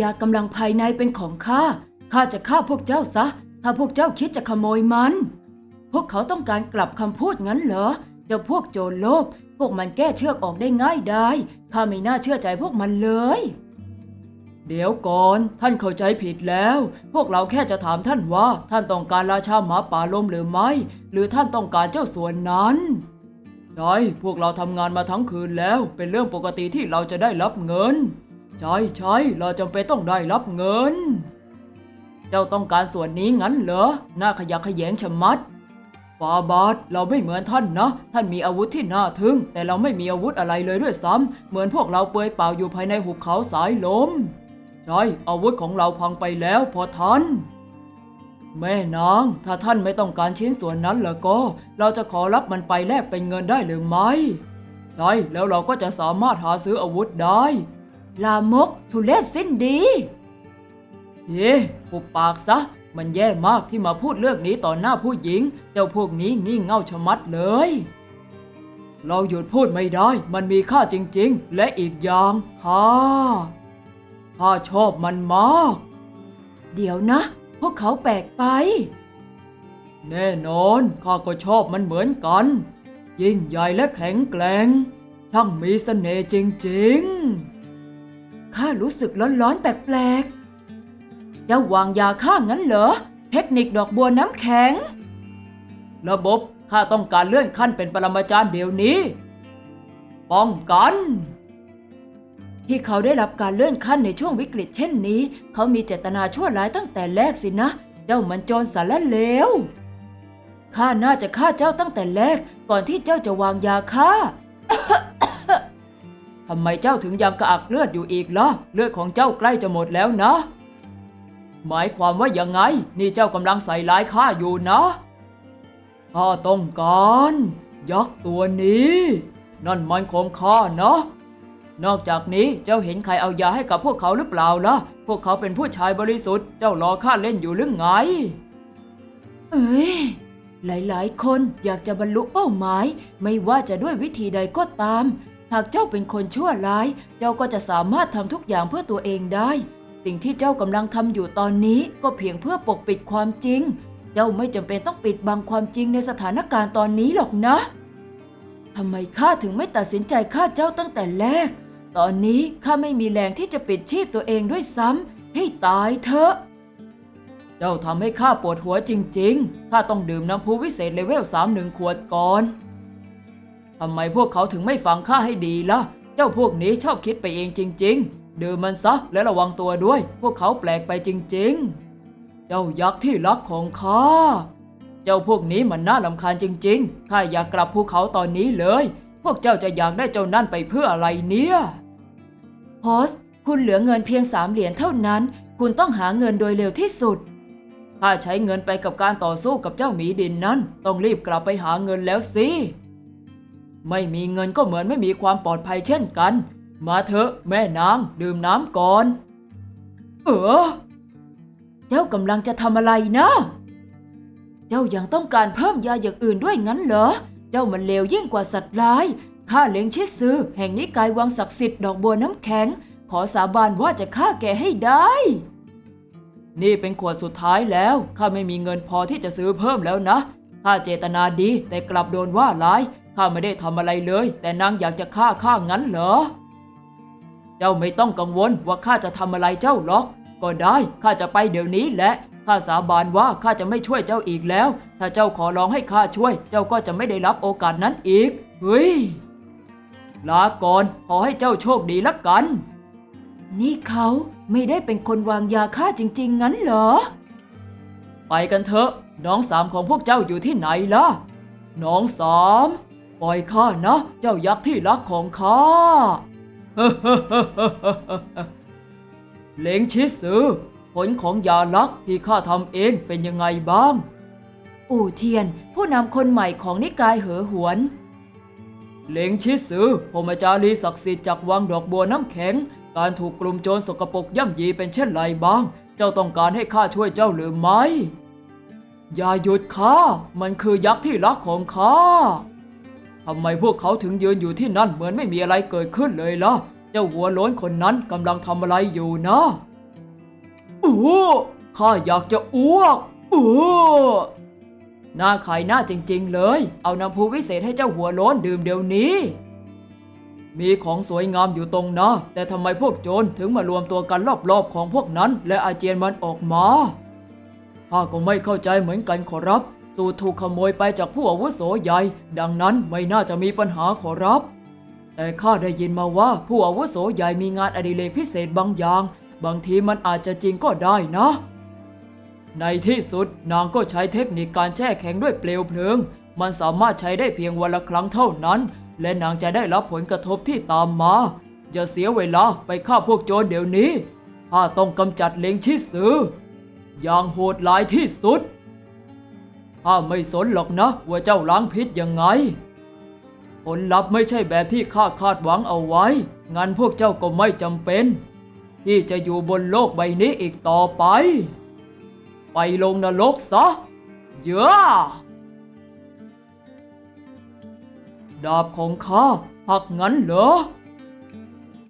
ยากำลังภายในเป็นของข้า ข้าจะฆ่าพวกเจ้าซะ ถ้าพวกเจ้าคิดจะขโมยมัน พวกเขาต้องการกลับคำพูดงั้นเหรอ เจ้าพวกโจรโลภ พวกมันแก้เชือกออกได้ง่ายได้ ข้าไม่น่าเชื่อใจพวกมันเลย เดี๋ยวก่อน ท่านเข้าใจผิดแล้ว พวกเราแค่จะถามท่านว่า ท่านต้องการราชาหมาป่าลมหรือไม่ หรือท่านต้องการเจ้าส่วนนั้นใช่พวกเราทำงานมาทั้งคืนแล้ว เป็นเรื่องปกติที่เราจะได้รับเงิน ใช่ใช่เราจำเป็นต้องได้รับเงิน เจ้าต้องการส่วนนี้งั้นเหรอน่าขยักขยงชะมัดฟาบาทเราไม่เหมือนท่านนะ ท่านมีอาวุธที่น่าทึ่ง แต่เราไม่มีอาวุธอะไรเลยด้วยซ้ำเหมือนพวกเราเปลือยเปล่าอยู่ภายในหุบเขาสายลมใช่อาวุธของเราพังไปแล้วพอท่าน แม่นาง ถ้าท่านไม่ต้องการชิ้นส่วนนั้นแล้วก็ เราจะขอรับมันไปแลกเป็นเงินได้หรือไม่ใช่แล้วเราก็จะสามารถหาซื้ออาวุธได้ ลามก ทุเลศสิ้นดีเฮ้ปุบปากซะ มันแย่มากที่มาพูดเรื่องนี้ต่อหน้าผู้หญิง เจ้าพวกนี้งี่เง่าชะมัดเลย เราหยุดพูดไม่ได้ มันมีค่าจริงๆ และอีกอย่างข้าข้าชอบมันมาก เดี๋ยวนะ พวกเขาแปลกไป แน่นอนข้าก็ชอบมันเหมือนกัน ยิ่งใหญ่และแข็งแกร่งช่างมีเสน่ห์จริง ๆ ข้ารู้สึกร้อนๆแปลกๆ เจ้าวางยาฆ่างั้นเหรอ เทคนิคดอกบัวน้ำแข็ง ระบบข้าต้องการเลื่อนขั้นเป็นปรมาจารย์เดี๋ยวนี้ ป้องกัน ที่เขาได้รับการเลื่อนขั้นในช่วงวิกฤตเช่นนี้ เขามีเจตนาชั่วร้ายตั้งแต่แรกสินะ เจ้ามันโจรสารเลวข้าน่าจะฆ่าเจ้าตั้งแต่แรกก่อนที่เจ้าจะวางยาฆ่า ทำไมเจ้าถึงยังกระอักเลือดอยู่อีกล่ะ เลือดของเจ้าใกล้จะหมดแล้วนะ หมายความว่ายังไง นี่เจ้ากำลังใส่ร้ายข้าอยู่นะข้าต้องการยักษ์ตัวนี้ นั่นมันของข้านะ นอกจากนี้เจ้าเห็นใครเอายาให้กับพวกเขาหรือเปล่าล่ะ พวกเขาเป็นผู้ชายบริสุทธิ์เจ้ารอข้าเล่นอยู่หรือไง เอ้ยหลายๆ คนอยากจะบรรลุเป้าหมาย ไม่ว่าจะด้วยวิธีใดก็ตาม หากเจ้าเป็นคนชั่วร้าย เจ้าก็จะสามารถทำทุกอย่างเพื่อตัวเองได้ สิ่งที่เจ้ากำลังทำอยู่ตอนนี้ก็เพียงเพื่อปกปิดความจริง เจ้าไม่จำเป็นต้องปิดบังความจริงในสถานการณ์ตอนนี้หรอกนะทำไมข้าถึงไม่ตัดสินใจฆ่าเจ้าตั้งแต่แรก ตอนนี้ข้าไม่มีแรงที่จะปิดชีพตัวเองด้วยซ้ำให้ตายเถอะ เจ้าทำให้ข้าปวดหัวจริง ๆ ข้าต้องดื่มน้ำพุวิเศษเลเวลสามหนึ่งขวดก่อนำไมพวกเขาถึงไม่ฟังข้าให้ดีล่ะ เจ้าพวกนี้ชอบคิดไปเองจริง ๆ ดื่มมันซะและระวังตัวด้วย พวกเขาแปลกไปจริง ๆ เจ้ายักษ์ที่รักของข้า เจ้าพวกนี้มันน่าลำคาญจริง ๆ ข้าอยากกลับภูเขาตอนนี้เลย พวกเจ้าจะอยากได้เจ้านั่นไปเพื่ออะไรเนี่ยโฮสต์คุณเหลือเงินเพียงสามเหรียญเท่านั้น คุณต้องหาเงินโดยเร็วที่สุดถ้าใช้เงินไปกับการต่อสู้กับเจ้าหมีดินนั้น ต้องรีบกลับไปหาเงินแล้วสิ ไม่มีเงินก็เหมือนไม่มีความปลอดภัยเช่นกัน มาเถอะแม่นางดื่มน้ำก่อน เออ เจ้ากำลังจะทำอะไรนะ เจ้ายังต้องการเพิ่มยาอย่างอื่นด้วยงั้นเหรอ เจ้ามันเลวยิ่งกว่าสัตว์ร้าย ข้าเล้งชิดซื้อแห่งนิกายวังศักดิ์สิทธิ์ดอกบัวน้ำแข็ง ขอสาบานว่าจะฆ่าแกให้ได้ นี่เป็นขวดสุดท้ายแล้ว ข้าไม่มีเงินพอที่จะซื้อเพิ่มแล้วนะ ข้าเจตนาดีแต่กลับโดนว่าร้าย ข้าไม่ได้ทำอะไรเลย แต่นางอยากจะฆ่าข้างั้นเหรอ เจ้าไม่ต้องกังวลว่าข้าจะทำอะไรเจ้าหรอก ก็ได้ข้าจะไปเดี๋ยวนี้แหละข้าสาบานว่าข้าจะไม่ช่วยเจ้าอีกแล้ว ถ้าเจ้าขอร้องให้ข้าช่วย เจ้าก็จะไม่ได้รับโอกาสนั้นอีก เฮ้ย ลาก่อนขอให้เจ้าโชคดีละกัน นี่เขาไม่ได้เป็นคนวางยาฆ่าจริง ๆ งั้นเหรอ ไปกันเถอะ น้องสามของพวกเจ้าอยู่ที่ไหนล่ะ น้องสาม ล่อยข้านะ เจ้ายักษ์ที่รักของข้าเล้งชิสือผลของยาลักที่ข้าทำเองเป็นยังไงบ้าง อู่เทียนผู้นำคนใหม่ของนิกายเหอหวนเล้งชิสือพรหมจารีศักดิ์สิทธิ์จากวังดอกบัวน้ำแข็ง การถูกกลุ่มโจรสกปรกย่ำยีเป็นเช่นไรบ้าง เจ้าต้องการให้ข้าช่วยเจ้าหรือไม่ อย่าหยุดข้า มันคือยักษ์ที่รักของข้า ทำไมพวกเขาถึงยืนอยู่ที่นั่นเหมือนไม่มีอะไรเกิดขึ้นเลยล่ะ เจ้าหัวโล้นคนนั้นกำลังทำอะไรอยู่นะโหข้าอยากจะอ้วกโอ้หน้าขายหน้าจริง ๆ เลย เอาน้ำพุวิเศษให้เจ้าหัวโล้นดื่มเดี๋ยวนี้ มีของสวยงามอยู่ตรงน้าแต่ทำไมพวกโจรถึงมารวมตัวกันรอบๆของพวกนั้น และอาเจียนมันออกมาข้าก็ไม่เข้าใจเหมือนกันขอรับ สูตรถูกขโมยไปจากผู้อาวุโสใหญ่ ดังนั้นไม่น่าจะมีปัญหาขอรับ แต่ข้าได้ยินมาว่าผู้อาวุโสใหญ่มีงานอดิเรกพิเศษบางอย่าง บางทีมันอาจจะจริงก็ได้นะ ในที่สุดนางก็ใช้เทคนิคการแช่แข็งด้วยเปลวเพลิง มันสามารถใช้ได้เพียงวันละครั้งเท่านั้น และนางจะได้รับผลกระทบที่ตามมา อย่าเสียเวลาไปฆ่าพวกโจรเดี๋ยวนี้ข้าต้องกำจัดเลงชิสืออย่างโหดร้ายที่สุด ข้าไม่สนหรอกนะ ว่าเจ้าล้างพิษยังไง ผลลัพธ์ไม่ใช่แบบที่ข้าคาดหวังเอาไว้ งั้นพวกเจ้าก็ไม่จำเป็น ที่จะอยู่บนโลกใบนี้อีกต่อไป ไปลงนรกซะ เยอะดาบของข้าหักงั้นเหรอ